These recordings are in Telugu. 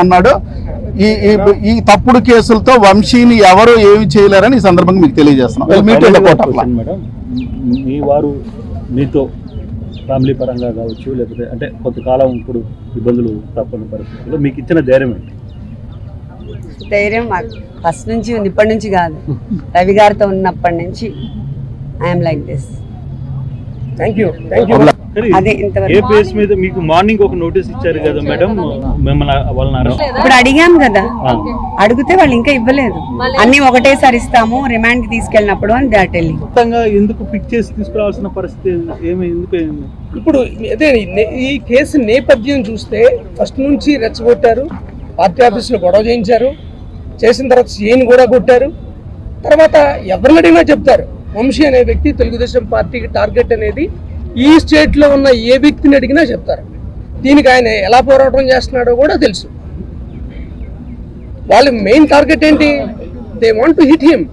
ఉన్నాడు. ఈ ఈ- తప్పుడు కేసులతో వంశీని ఎవరు ఏమి చేయలేరని ఈ సందర్భంగా మీకు తెలియజేస్తున్నాం. మీ వారు మీతో ఫ్యామిలీ పరంగా కావచ్చు లేకపోతే అంటే కొంతకాలం ఇప్పుడు ఇబ్బందులు తప్పని పరిస్థితుల్లో మీకు ఇచ్చిన ధైర్యం ఏంటి? ధైర్యం ఫస్ట్ నుంచి ఉంది ఇప్పటి నుంచి కాదు. రవి గారితో ఉన్నప్పటి నుంచి I'm like this thank you thank you సరే, అదే ఏ ఇంతవరకు మీద మీకు మార్నింగ్ ఒక నోటీస్ ఇచ్చారు కదా మేడం మిమ్మల్ని వాళ్ళని ఇప్పుడు అడిగాం కదా. అడిగితే వాళ్ళు ఇంకా ఇవ్వలేదు. అన్ని ఒకటేసారి ఇస్తాము రిమాండ్కి తీసుకెళ్ళినప్పుడు అని దాట్ వెళ్ళి. మొత్తంగా ఎందుకు పిక్ చేసి తీసుకురావాల్సిన పరిస్థితి ఏమి ఎందుకు? ఇప్పుడు అదే ఈ కేసు నేపథ్యం చూస్తే ఫస్ట్ నుంచి రెచ్చగొట్టారు. పార్టీ ఆఫీసులో గొడవ చేయించారు. చేసిన తర్వాత సీఎని కూడా కొట్టారు. తర్వాత ఎవరిని అడిగినా చెప్తారు. వంశీ అనే వ్యక్తి తెలుగుదేశం పార్టీకి టార్గెట్ అనేది ఈ స్టేట్లో ఉన్న ఏ వ్యక్తిని అడిగినా చెప్తారు. దీనికి ఆయన ఎలా పోరాటం చేస్తున్నాడో కూడా తెలుసు. వాళ్ళ మెయిన్ టార్గెట్ ఏంటి? They want to hit him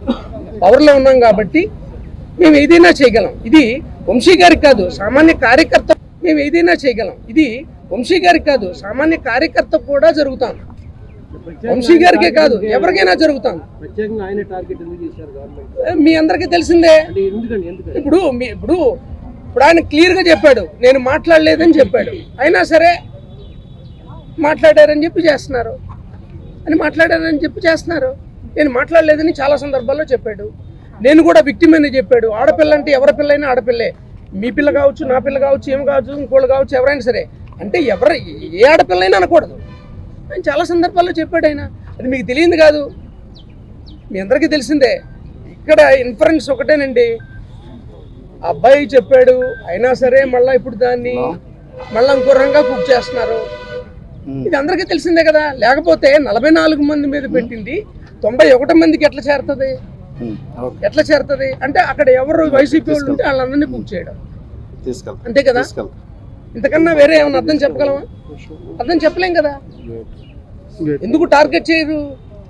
పవర్లో ఉన్నాం కాబట్టి మేము ఏదైనా చేయగలం. ఇది వంశీ గారికి కాదు సామాన్య కార్యకర్త మేము ఏదైనా చేయగలం. ఇది వంశీ గారికి కాదు సామాన్య కార్యకర్త కూడా జరుగుతాం. వంశీ గారికే కాదు ఎవరికైనా జరుగుతాం. మీ అందరికీ తెలిసిందే. ఇప్పుడు ఇప్పుడు ఇప్పుడు ఆయన క్లియర్గా చెప్పాడు నేను మాట్లాడలేదని చెప్పాడు. అయినా సరే మాట్లాడారని చెప్పి చేస్తున్నారు. అని మాట్లాడారని చెప్పి చేస్తున్నారు. నేను మాట్లాడలేదని చాలా సందర్భాల్లో చెప్పాడు. నేను కూడా విక్టిమ్ అని చెప్పాడు. ఆడపిల్ల అంటే ఎవరి పిల్ల అయినా ఆడపిల్లే. మీ పిల్ల కావచ్చు నా పిల్ల కావచ్చు ఏం కావచ్చు ఇంకోళ్ళు కావచ్చు ఎవరైనా సరే. అంటే ఎవరు ఏ ఆడపిల్లైనా అనకూడదు. ఆయన చాలా సందర్భాల్లో చెప్పాడు ఆయన. అది మీకు తెలియదు కాదు. మీ అందరికీ తెలిసిందే. ఇక్కడ ఇన్ఫరెన్స్ ఒకటేనండి. అబ్బాయి చెప్పాడు అయినా సరే మళ్ళీ ఇప్పుడు దాన్ని మళ్ళీ ఇంకో రంగా కుక్ చేస్తున్నారు. ఇది అందరికీ తెలిసిందే కదా లేకపోతే నలభై నాలుగు మంది మీద పెట్టింది తొంభై ఒకటి మందికి ఎట్లా చేరుతుంది. ఎట్లా చేరుతుంది? అంటే అక్కడ ఎవరు వైసీపీ వాళ్ళు ఉంటే వాళ్ళందరినీ బుక్ చేయడం. అంతే కదా? ఇంతకన్నా వేరే ఏమైనా అర్థం చెప్పగలమా అర్థం చెప్పలేం కదా? ఎందుకు టార్గెట్ చేయరు?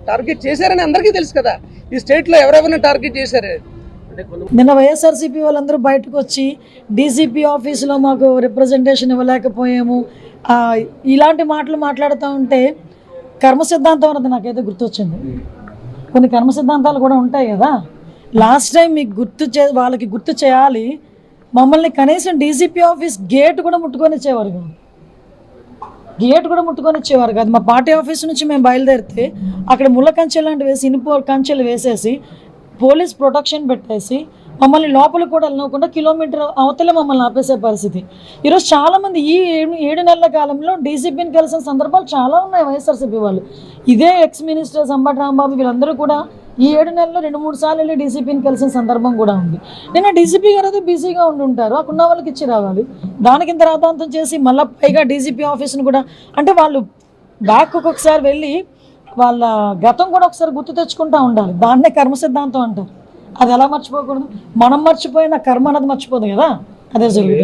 టార్గెట్ చేశారని అందరికీ తెలుసు కదా. ఈ స్టేట్లో ఎవరెవరిని టార్గెట్ చేశారు? నిన్న వైఎస్ఆర్సీపీ వాళ్ళందరూ బయటకు వచ్చి డీసీపీ ఆఫీసులో మాకు రిప్రజెంటేషన్ ఇవ్వలేకపోయాము. ఇలాంటి మాటలు మాట్లాడుతూ ఉంటే కర్మ సిద్ధాంతం అన్నది నాకైతే గుర్తొచ్చింది. కొన్ని కర్మ సిద్ధాంతాలు కూడా ఉంటాయి కదా. లాస్ట్ టైం మీకు గుర్తు చే వాళ్ళకి గుర్తు చేయాలి మమ్మల్ని కనీసం డీసీపీ ఆఫీస్ గేట్ కూడా ముట్టుకొని ఇచ్చేవారు కాదు. గేట్ కూడా ముట్టుకొని ఇచ్చేవారు కాదు. మా పార్టీ ఆఫీస్ నుంచి మేము బయలుదేరితే అక్కడ ముళ్ళ కంచెలు లాంటివి వేసి ఇనుప కంచెలు వేసేసి పోలీస్ ప్రొటెక్షన్ పెట్టేసి మమ్మల్ని లోపలికి కూడా వెళ్ళకుండా కిలోమీటర్ అవతలే మమ్మల్ని ఆపేసే పరిస్థితి. ఈరోజు చాలామంది ఈ ఏడు ఏడు నెలల కాలంలో డీసీపీని కలిసిన సందర్భాలు చాలా ఉన్నాయి వైఎస్ఆర్సీపీ వాళ్ళు. ఇదే ఎక్స్ మినిస్టర్ సంబట్ రాంబాబు వీళ్ళందరూ కూడా ఈ ఏడు నెలల్లో రెండు మూడు సార్లు వెళ్ళి డీసీపీని కలిసిన సందర్భం కూడా ఉంది. నిన్న డీసీపీ గారు అయితే బిజీగా ఉండి ఉంటారు అక్కడ ఉన్న వాళ్ళకి ఇచ్చి రావాలి. దానికి ఇంత రాతాంతం చేసి మళ్ళీ పైగా డీసీపీ ఆఫీస్ని కూడా అంటే వాళ్ళు బ్యాక్ ఒక్కొక్కసారి వెళ్ళి వాళ్ళ గతం కూడా ఒకసారి గుర్తు తెచ్చుకుంటా ఉండాలి. దాన్నే కర్మ సిద్ధాంతం అంటారు. అది ఎలా మర్చిపోకూడదు? మనం మర్చిపోయిన కర్మ అన్నది మర్చిపోదు కదా? అదే జరుగుతుంది.